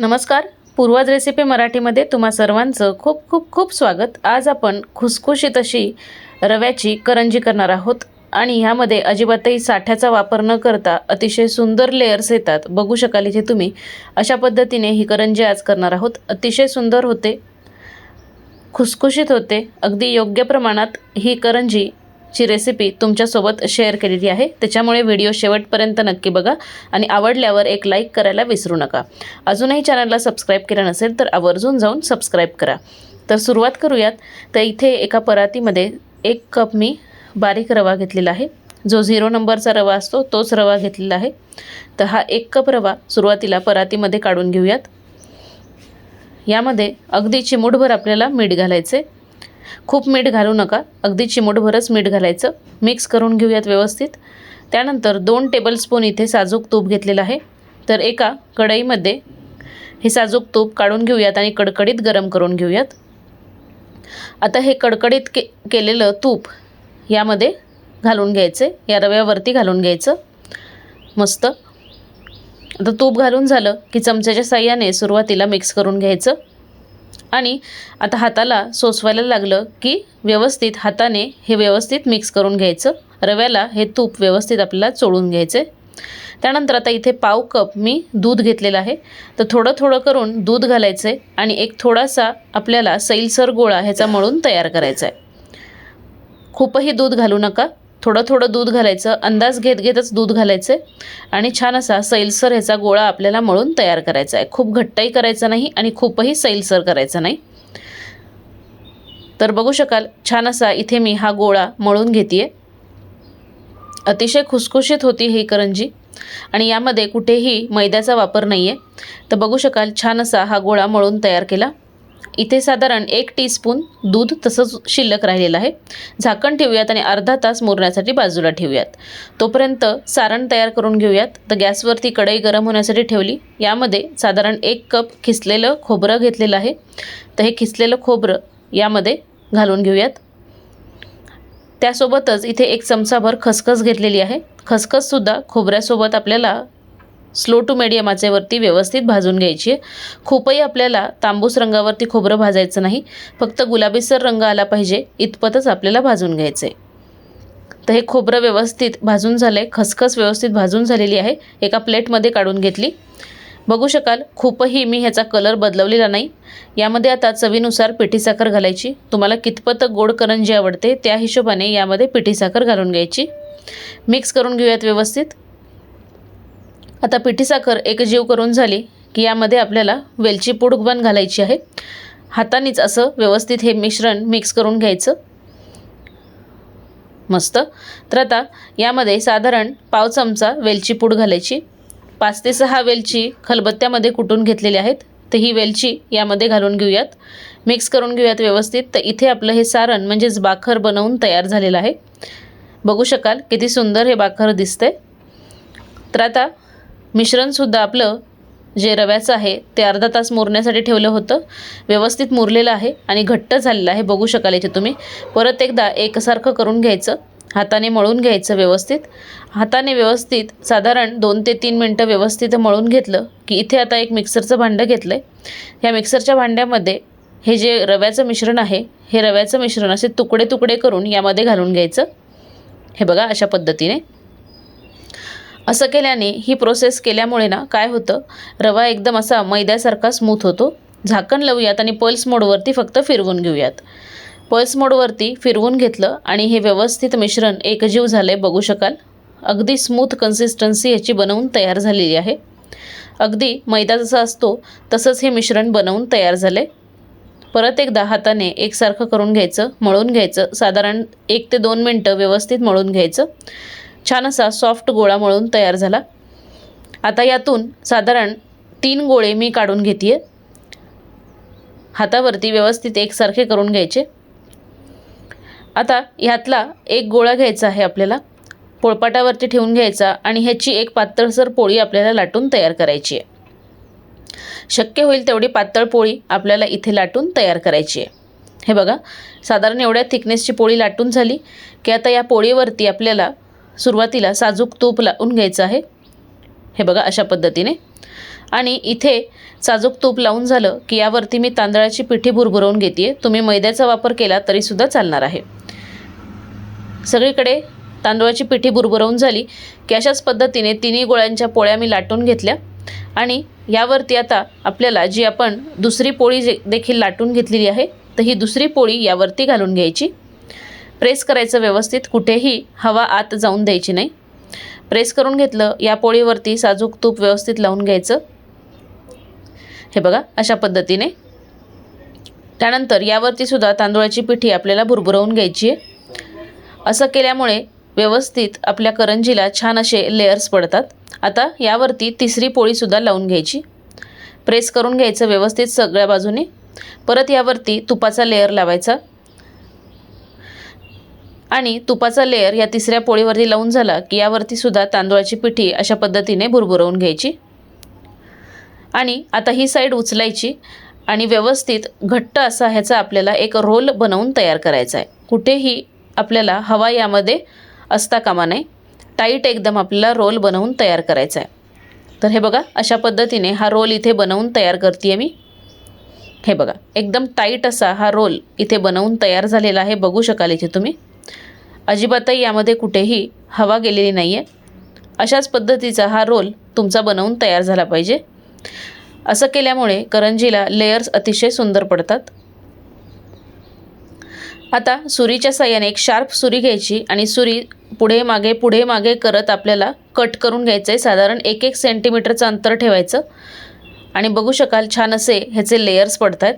नमस्कार. पूर्वज रेसिपी मराठीमध्ये तुम्हा सर्वांचं खूप खूप खूप स्वागत. आज आपण खुसखुशीत अशी रव्याची करंजी करणार आहोत आणि ह्यामध्ये अजिबातही साठ्याचा वापर न करता अतिशय सुंदर लेयर्स येतात. बघू शकाल इथे तुम्ही. अशा पद्धतीने ही करंजी आज करणार आहोत. अतिशय सुंदर होते. खुसखुशीत होते. अगदी योग्य प्रमाणात ही करंजी ची रेसिपी तुमच्यासोबत शेअर केलेली आहे. त्याच्यामुळे व्हिडिओ शेवटपर्यंत नक्की बघा आणि आवडल्यावर एक लाईक करायला विसरू नका. अजूनही चॅनलला सबस्क्राईब केलं नसेल तर आवर्जून जाऊन सबस्क्राईब करा. तर सुरुवात करूयात. तर इथे एका परातीमध्ये एक कप मी बारीक रवा घेतलेला आहे. जो झिरो नंबरचा रवा असतो तोच रवा घेतलेला आहे. तर हा एक कप रवा सुरुवातीला परातीमध्ये काढून घेऊयात. यामध्ये अगदी चिमूटभर आपल्याला मीठ घालायचे खूप मीठ घालू नका. अगदी चिमूटभरच मीठ घालायचं. मिक्स करून घेऊयात व्यवस्थित. त्यानंतर दोन टेबलस्पून इथे साजूक तूप घेतलेलं आहे. तर एका कढईमध्ये हे साजूक तूप काढून घेऊयात आणि कडकडीत गरम करून घेऊयात. आता हे कडकडीत के केलेलं तूप यामध्ये घालून घ्यायचे. या रव्यावरती घालून घ्यायचं. मस्त. आता तूप घालून झालं की चमच्याच्या साह्याने सुरुवातीला मिक्स करून घ्यायचं. आणि आता हाताला सोसवायला लागलं की व्यवस्थित हाताने हे व्यवस्थित मिक्स करून घ्यायचं. रव्याला हे तूप व्यवस्थित आपल्याला चोळून घ्यायचे त्यानंतर आता इथे पाव कप मी दूध घेतलेलं आहे. तर थोडं थोडं करून दूध घालायचं आहे आणि एक थोडासा आपल्याला सैलसर गोळा ह्याचा मळून तयार करायचा आहे खूपही दूध घालू नका. थोडं थोडं दूध घालायचं अंदाज घेत घेतच दूध घालायचं आणि छान असा सैलसर ह्याचा गोळा आपल्याला मळून तयार करायचा आहे. खूप घट्टही करायचा नाही आणि खूपही सैलसर करायचा नाही. तर बघू शकाल छान असा इथे मी हा गोळा मळून घेते अतिशय खुसखुशीत होती ही करंजी आणि यामध्ये कुठेही मैद्याचा वापर नाही आहे तर बघू शकाल छान असा हा गोळा मळून तयार केला. इथे साधारण एक टीस्पून दूध तसंच शिल्लक राहिलेलं आहे. झाकण ठेवूयात आणि अर्धा तास मुरण्यासाठी बाजूला ठेवूयात. तोपर्यंत सारण तयार करून घेऊयात. तर गॅसवरती कढई गरम होण्यासाठी ठेवली. यामध्ये साधारण एक कप खिसलेलं खोबरं घेतलेलं आहे. तर हे खिसलेलं खोबरं यामध्ये घालून घेऊयात. त्यासोबतच इथे एक चमचाभर खसखस घेतलेली आहे. खसखससुद्धा खोबऱ्यासोबत आपल्याला स्लो टू मिडियम आचेवरती व्यवस्थित भाजून घ्यायची आहे. खूपही आपल्याला तांबूस रंगावरती खोबरं भाजायचं नाही. फक्त गुलाबीसर रंग आला पाहिजे. इतपतच आपल्याला भाजून घ्यायचं आहे. तर हे खोबरं व्यवस्थित भाजून झालं आहे खसखस व्यवस्थित भाजून झालेली आहे. एका प्लेटमध्ये काढून घेतली. बघू शकाल खूपही मी ह्याचा कलर बदलवलेला नाही. यामध्ये आता चवीनुसार पिठी साखर घालायची. तुम्हाला कितपत गोड करंजी आवडते त्या हिशोबाने यामध्ये पिठी साखर घालून घ्यायची. मिक्स करून घेऊयात व्यवस्थित. आता पिठी साखर एकजीव करून झाली की यामध्ये आपल्याला वेलची पूड पण घालायची आहे. हातानेच असं व्यवस्थित हे मिश्रण मिक्स करून घ्यायचं. मस्त. तर आता यामध्ये साधारण पाव चमचा वेलची पूड घालायची. पाच ते सहा वेलची खलबत्त्यामध्ये कुटून घेतलेली आहेत. तर ही वेलची यामध्ये घालून घेऊयात. मिक्स करून घेऊयात व्यवस्थित. तर इथे आपलं हे सारण म्हणजेच बाखर बनवून तयार झालेलं आहे. बघू शकाल किती सुंदर हे बाखर दिसतंय. तर आता मिश्रणसुद्धा आपलं जे रव्याचं आहे ते अर्धा तास मुरण्यासाठी ठेवलं होतं. व्यवस्थित मुरलेलं आहे आणि घट्ट झालेलं आहे. बघू शकाल इथे तुम्ही. परत एकदा एकसारखं करून घ्यायचं. हाताने मळून घ्यायचं व्यवस्थित. हाताने व्यवस्थित साधारण दोन ते तीन मिनटं व्यवस्थित मळून घेतलं की इथे आता एक मिक्सरचं भांडं घेतलं आहे ह्या मिक्सरच्या भांड्यामध्ये हे जे रव्याचं मिश्रण आहे हे रव्याचं मिश्रण असे तुकडे तुकडे करून यामध्ये घालून घ्यायचं. हे बघा अशा पद्धतीने. असं केल्याने ही प्रोसेस केल्यामुळे ना काय होतं? रवा एकदम असा मैद्यासारखा स्मूथ होतो. झाकण लावूयात आणि पल्स मोडवरती फक्त फिरवून घेऊयात. पल्स मोडवरती फिरवून घेतलं आणि हे व्यवस्थित मिश्रण एकजीव झालं आहे बघू शकाल. अगदी स्मूथ कन्सिस्टन्सी ह्याची बनवून तयार झालेली आहे. अगदी मैदा जसा असतो तसंच हे मिश्रण बनवून तयार झालं आहे परत एकदा हाताने एकसारखं करून घ्यायचं मळून घ्यायचं साधारण एक ते दोन मिनटं व्यवस्थित मळून घ्यायचं. छान असा सॉफ्ट गोळा मळून तयार झाला. आता यातून साधारण तीन गोळे मी काढून घेते हातावरती व्यवस्थित एकसारखे करून घ्यायचे. आता ह्यातला एक गोळा घ्यायचा आहे आपल्याला. पोळपाटावरती ठेवून घ्यायचा आणि ह्याची एक पातळसर पोळी आपल्याला लाटून तयार करायची आहे. शक्य होईल तेवढी पातळ पोळी आपल्याला इथे लाटून तयार करायची आहे. हे बघा साधारण एवढ्या थिकनेसची पोळी लाटून झाली की आता या पोळीवरती आपल्याला सुरुवातीला साजूक तूप लावून घ्यायचं आहे. हे बघा अशा पद्धतीने. आणि इथे साजूक तूप लावून झालं की यावरती मी तांदळाची पिठी भुरभुरवून घेते आहे तुम्ही मैद्याचा वापर केला तरीसुद्धा चालणार आहे. सगळीकडे तांदळाची पिठी भुरभुरवून झाली की अशाच पद्धतीने तिन्ही गोळ्यांच्या पोळ्या मी लाटून घेतल्या. आणि यावरती आता आपल्याला जी आपण दुसरी पोळी जे देखील लाटून घेतलेली आहे तर ही दुसरी पोळी यावरती घालून घ्यायची. प्रेस करायचं व्यवस्थित कुठेही हवा आत जाऊन द्यायची नाही. प्रेस करून घेतलं या पोळीवरती साजूक तूप व्यवस्थित लावून घ्यायचं. हे बघा अशा पद्धतीने. त्यानंतर यावरती सुद्धा तांदूळाची पिठी आपल्याला भुरभुरवून घ्यायची आहे. असं केल्यामुळे व्यवस्थित आपल्या करंजीला छान असे लेयर्स पडतात. आता यावरती तिसरी पोळीसुद्धा लावून घ्यायची. प्रेस करून घ्यायचं व्यवस्थित सगळ्या बाजूने. परत यावरती तुपाचा लेअर लावायचा. आणि तुपाचा लेअर या तिसऱ्या पोळीवरती लावून झाला की यावरती सुद्धा तांदूळाची पिठी अशा पद्धतीने भुरभुरवून घ्यायची. आणि आता ही साईड उचलायची आणि व्यवस्थित घट्ट असा ह्याचा आपल्याला एक रोल बनवून तयार करायचा आहे. कुठेही आपल्याला हवा यामध्ये असता कामा नये. टाईट एकदम आपल्याला रोल बनवून तयार करायचा आहे. तर हे बघा अशा पद्धतीने हा रोल इथे बनवून तयार करते मी. हे बघा एकदम टाईट असा हा रोल इथे बनवून तयार झालेला आहे. बघू शकाल इथे तुम्ही. अजिबातही यामध्ये कुठेही हवा गेलेली नाही आहे अशाच पद्धतीचा हा रोल तुमचा बनवून तयार झाला पाहिजे. असं केल्यामुळे करंजीला लेयर्स अतिशय सुंदर पडतात. आता सुरीच्या साह्याने एक शार्प सुरी घ्यायची आणि सुरी पुढे मागे पुढे मागे करत आपल्याला कट करून घ्यायचं आहे साधारण एक एक सेंटीमीटरचं अंतर ठेवायचं. आणि बघू शकाल छान असे ह्याचे लेयर्स पडत आहेत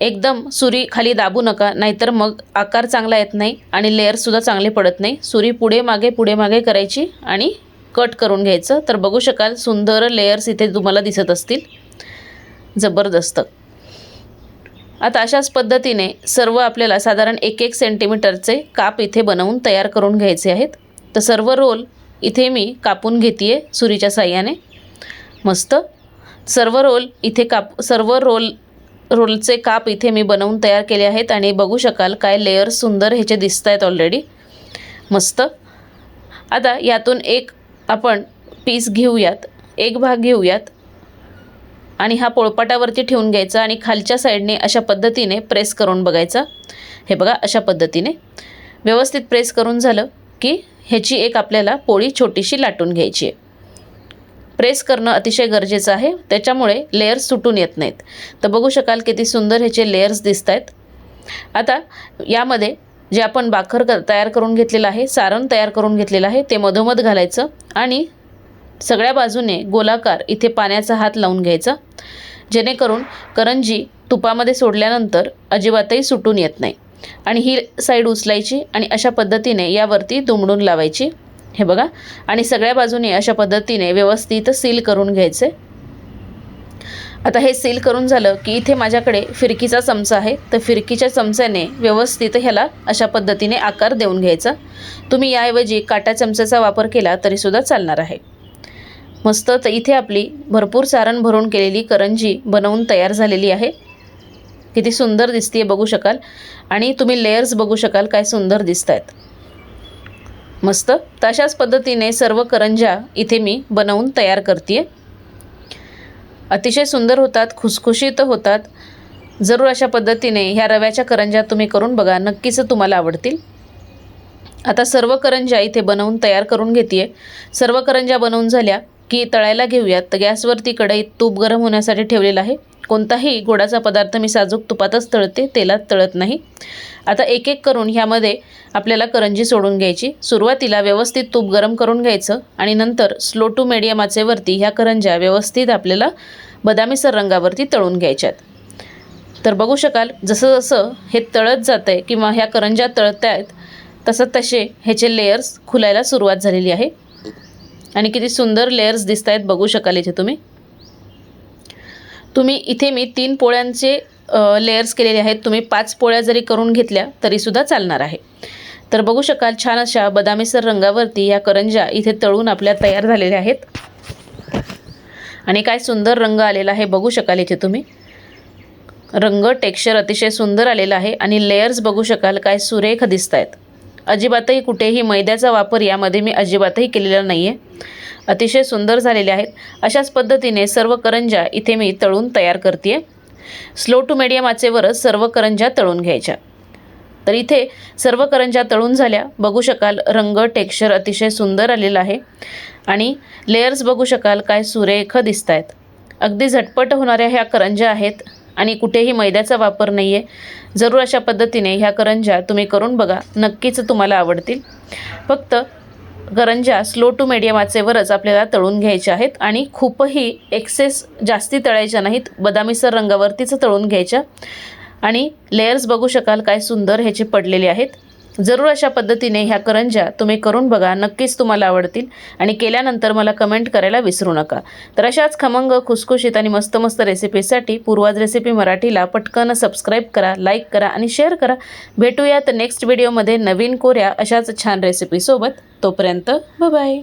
एकदम सुरी खाली दाबू नका नाहीतर मग आकार चांगला येत नाही आणि लेअरसुद्धा चांगले पडत नाही. सुरी पुढे मागे पुढे मागे करायची आणि कट करून घ्यायचं. तर बघू शकाल सुंदर लेयर्स इथे तुम्हाला दिसत असतील. जबरदस्त. आता अशाच पद्धतीने सर्व आपल्याला साधारण एक एक सेंटीमीटरचे काप इथे बनवून तयार करून घ्यायचे आहेत. तर सर्व रोल इथे मी कापून घेते आहे सुरीच्या साह्याने. मस्त. सर्व रोल इथे काप सर्व रोल रोलचे काप इथे मी बनवून तयार केले आहेत आणि बघू शकाल काय लेअर सुंदर ह्याचे दिसत आहेत ऑलरेडी मस्त. आता यातून एक आपण पीस घेऊयात. एक भाग घेऊयात. आणि हा पोळपाटावरती ठेवून घ्यायचा आणि खालच्या साईडने अशा पद्धतीने प्रेस करून बघायचा. हे बघा अशा पद्धतीने. व्यवस्थित प्रेस करून झालं की ह्याची एक आपल्याला पोळी छोटीशी लाटून घ्यायची आहे. प्रेस करणं अतिशय गरजेचं आहे. त्याच्यामुळे लेयर्स सुटून येत नाहीत. तर बघू शकाल किती सुंदर ह्याचे लेयर्स दिसत आहेत आता यामध्ये जे आपण बाखर क तयार करून घेतलेलं आहे सारण तयार करून घेतलेलं आहे ते मधोमध घालायचं आणि सगळ्या बाजूने गोलाकार इथे पाण्याचा हात लावून घ्यायचा. जेणेकरून करंजी तुपामध्ये सोडल्यानंतर अजिबातही सुटून येत नाही. आणि ही साईड उचलायची आणि अशा पद्धतीने यावरती दुमडून लावायची. हे बघा. आणि सगळ्या बाजूने अशा पद्धतीने व्यवस्थित सील करून घ्यायचे. आता हे सील करून झालं की इथे माझ्याकडे फिरकीचा चमचा आहे. तर फिरकीच्या चमच्याने व्यवस्थित ह्याला अशा पद्धतीने आकार देऊन घ्यायचा. तुम्ही याऐवजी काटा चमच्याचा वापर केला तरीसुद्धा चालणार आहे. मस्त तर इथे आपली भरपूर सारण भरून केलेली करंजी बनवून तयार झालेली आहे. किती सुंदर दिसते बघू शकाल. आणि तुम्ही लेयर्स बघू शकाल काय सुंदर दिसत आहेत मस्त. तशाच पद्धतीने सर्व करंज्या इथे मी बनवून तयार करते अतिशय सुंदर होतात खुसखुशीत होतात. जरूर अशा पद्धतीने ह्या रव्याच्या करंज्या तुम्ही करून बघा नक्कीच तुम्हाला आवडतील. आता सर्व करंज्या इथे बनवून तयार करून घेते सर्व करंज्या बनवून झाल्या की तळायला घेऊयात. तर गॅसवरती कढईत तूप गरम होण्यासाठी ठेवलेलं आहे. कोणताही गोडाचा पदार्थ मी साजूक तुपातच तळते तेलात तळत नाही. आता एक एक करून ह्यामध्ये आपल्याला करंजी सोडून घ्यायची. सुरुवातीला व्यवस्थित तूप गरम करून घ्यायचं आणि नंतर स्लो टू मीडियम आचेवरती ह्या करंज्या व्यवस्थित आपल्याला बदामीसर रंगावरती तळून घ्यायच्यात. तर बघू शकाल जसं जसं हे तळत जातं आहे किंवा ह्या करंज्या तळत आहेत तसं तसे ह्याचे लेयर्स खुलायला सुरुवात झालेली आहे. आणि किती सुंदर लेयर्स दिसत आहेत बघू शकाल इथे तुम्ही. तुम्ही इथे मी तीन पोळ्यांचे लेयर्स केलेले आहेत. तुम्ही पाच पोळ्या जरी करून घेतल्या तरीसुद्धा चालणार आहे. तर बघू शकाल छान अशा बदामीसर रंगावरती या करंज्या इथे तळून आपल्या तयार झालेल्या आहेत. आणि काय सुंदर रंग आलेला आहे बघू शकाल इथे तुम्ही. रंग टेक्स्चर अतिशय सुंदर आलेला आहे आणि लेयर्स बघू शकाल काय सुरेख दिसत आहेत अजिबातही कुठेही मैद्याचा वापर यामध्ये मी अजिबातही केलेला नाही आहे अतिशय सुंदर झालेले आहेत. अशाच पद्धतीने सर्व करंज्या इथे मी तळून तयार करते स्लो टू मीडियम आचेवरच सर्व करंज्या तळून घ्यायच्या. तर इथे सर्व करंज्या तळून झाल्या. बघू शकाल रंग टेक्स्चर अतिशय सुंदर आलेलं आहे. आणि लेयर्स बघू शकाल काय सुरेख दिसत आहेत अगदी झटपट होणाऱ्या ह्या करंज्या आहेत आणि कुठेही मैद्याचा वापर नाही आहे जरूर अशा पद्धतीने ह्या करंज्या तुम्ही करून बघा. नक्कीच तुम्हाला आवडतील. फक्त करंज्या स्लो टू मिडियम आचेवरच आपल्याला तळून घ्यायच्या आहेत आणि खूपही एक्सेस जास्ती तळायच्या नाहीत. बदामीसर रंगावरतीच तळून घ्यायच्या आणि लेयर्स बघू शकाल काय सुंदर ह्याचे पडलेले आहेत. जरूर अशा पद्धतीने ह्या करंज्या तुम्ही करून बघा. नक्कीच तुम्हाला आवडतील. आणि केल्यानंतर मला कमेंट करायला विसरू नका. तर अशाच खमंग खुसखुशीत आणि मस्त मस्त रेसिपीसाठी पूर्वाज रेसिपी मराठीला पटकन सबस्क्राईब करा लाईक करा आणि शेअर करा. भेटूयात नेक्स्ट व्हिडिओमध्ये नवीन कोऱ्या अशाच छान रेसिपीसोबत तोपर्यंत बाय